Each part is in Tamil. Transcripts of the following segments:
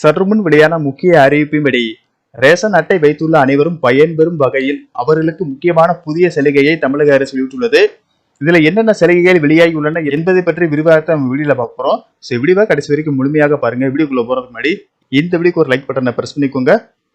சற்றுமுன் வெளியான முக்கிய அறிவிப்பின்படி ரேஷன் அட்டை வைத்துள்ள அனைவரும் பயன்பெறும் வகையில் அவர்களுக்கு முக்கியமான புதிய சலுகையை தமிழக அரசு வெளியிட்டுள்ளது. இதுல என்னென்ன சலுகைகள் வெளியாகி உள்ளன என்பதை பற்றி விரிவாக நம்ம வீடியோல பார்க்க போறோம். ஸோ வீடியோவை கடைசி வரைக்கும் முழுமையாக பாருங்க. வீடியோக்குள்ள போறதுக்கு முன்னாடி இந்த வீடியோக்கு ஒரு லைக் பட்டனை பிரஸ் பண்ணிக்கோங்க.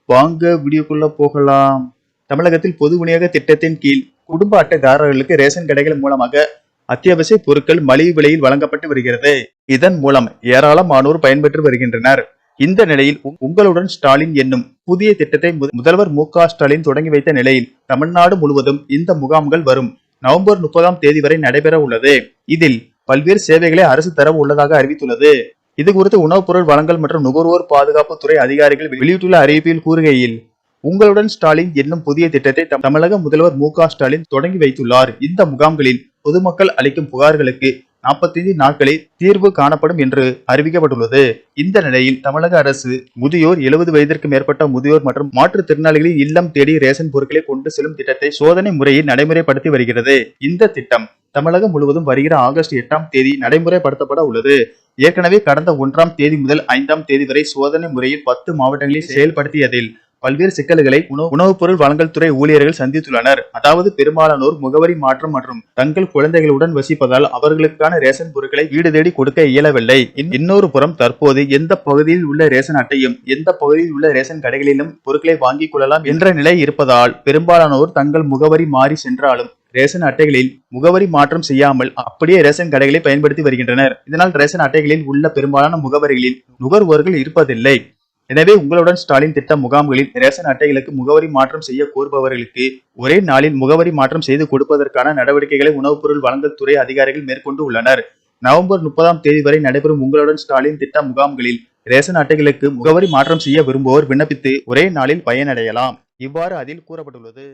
வாங்க வீடியோக்குள்ள போகலாம். தமிழகத்தில் பொது விநியோக திட்டத்தின் கீழ் குடும்ப அட்டைதாரர்களுக்கு ரேஷன் கடைகள் மூலமாக அத்தியாவசிய பொருட்கள் மலிவு விலையில் வழங்கப்பட்டு வருகிறது. இதன் மூலம் ஏராளமானோர் பயன்பெற்று வருகின்றனர். இந்த நிலையில் உங்களுடன் ஸ்டாலின் என்னும் புதிய திட்டத்தை முதல்வர் மு ஸ்டாலின் தொடங்கி வைத்த நிலையில் தமிழ்நாடு முழுவதும் இந்த முகாம்கள் வரும். நவம்பர் முப்பதாம் தேதி வரை நடைபெற உள்ளது. இதில் பல்வேறு சேவைகளை அரசு தர உள்ளதாக அறிவித்துள்ளது. இது குறித்து உணவுப் பொருள் வழங்கல் மற்றும் நுகர்வோர் பாதுகாப்பு துறை அதிகாரிகள் வெளியிட்டுள்ள அறிவிப்பில் கூறுகையில் உங்களுடன் ஸ்டாலின் என்னும் புதிய திட்டத்தை தம்- தமிழக முதல்வர் மு ஸ்டாலின் தொடங்கி வைத்துள்ளார். இந்த முகாம்களில் பொதுமக்கள் அளிக்கும் புகார்களுக்கு 45 நாட்களில் தீர்வு காணப்படும் என்று அறிவிக்கப்பட்டுள்ளது. இந்த நிலையில் தமிழக அரசு முதியோர் 70 வயதிற்கு மேற்பட்ட முதியோர் மற்றும் மாற்றுத்திறனாளிகளின் இல்லம் தேடி ரேஷன் பொருட்களை கொண்டு செல்லும் திட்டத்தை சோதனை முறையில் நடைமுறைப்படுத்தி வருகிறது. இந்த திட்டம் தமிழகம் முழுவதும் வருகிற ஆகஸ்ட் எட்டாம் தேதி நடைமுறைப்படுத்தப்பட உள்ளது. ஏற்கனவே கடந்த ஒன்றாம் தேதி முதல் ஐந்தாம் தேதி வரை சோதனை முறையில் பத்து மாவட்டங்களில் செயல்படுத்தியதில் பல்வேறு சிக்கல்களை உணவு உணவுப் பொருள் வழங்கல் துறை ஊழியர்கள் சந்தித்துள்ளனர். அதாவது பெரும்பாலானோர் முகவரி மாற்றம் மற்றும் தங்கள் குழந்தைகளுடன் வசிப்பதால் அவர்களுக்கான ரேஷன் பொருட்களை வீடு தேடி கொடுக்க இயலவில்லை. இன்- இன்னொரு புறம் தற்போது எந்த பகுதியில் உள்ள ரேஷன் அட்டையும் எந்த பகுதியில் உள்ள ரேஷன் கடைகளிலும் பொருட்களை வாங்கிக் கொள்ளலாம் என்ற நிலை இருப்பதால் பெரும்பாலானோர் தங்கள் முகவரி மாறி சென்றாலும் ரேஷன் அட்டைகளில் முகவரி மாற்றம் செய்யாமல் அப்படியே ரேஷன் கடைகளை பயன்படுத்தி வருகின்றனர். இதனால் ரேஷன் அட்டைகளில் உள்ள பெரும்பாலான முகவரிகளில் நுகர்வோர்கள் இருப்பதில்லை. எனவே உங்களுடன் ஸ்டாலின் திட்ட முகாம்களில் ரேஷன் அட்டைகளுக்கு முகவரி மாற்றம் செய்ய கோருபவர்களுக்கு ஒரே நாளில் முகவரி மாற்றம் செய்து கொடுப்பதற்கான நடவடிக்கைகளை உணவுப் பொருள் வழங்கல் துறை அதிகாரிகள் மேற்கொண்டு உள்ளனர். நவம்பர் முப்பதாம் தேதி வரை நடைபெறும் உங்களுடன் ஸ்டாலின் திட்ட முகாம்களில் ரேஷன் அட்டைகளுக்கு முகவரி மாற்றம் செய்ய விரும்புவோர் விண்ணப்பித்து ஒரே நாளில் பயனடையலாம். இவ்வாறு அதில் கூறப்பட்டுள்ளது.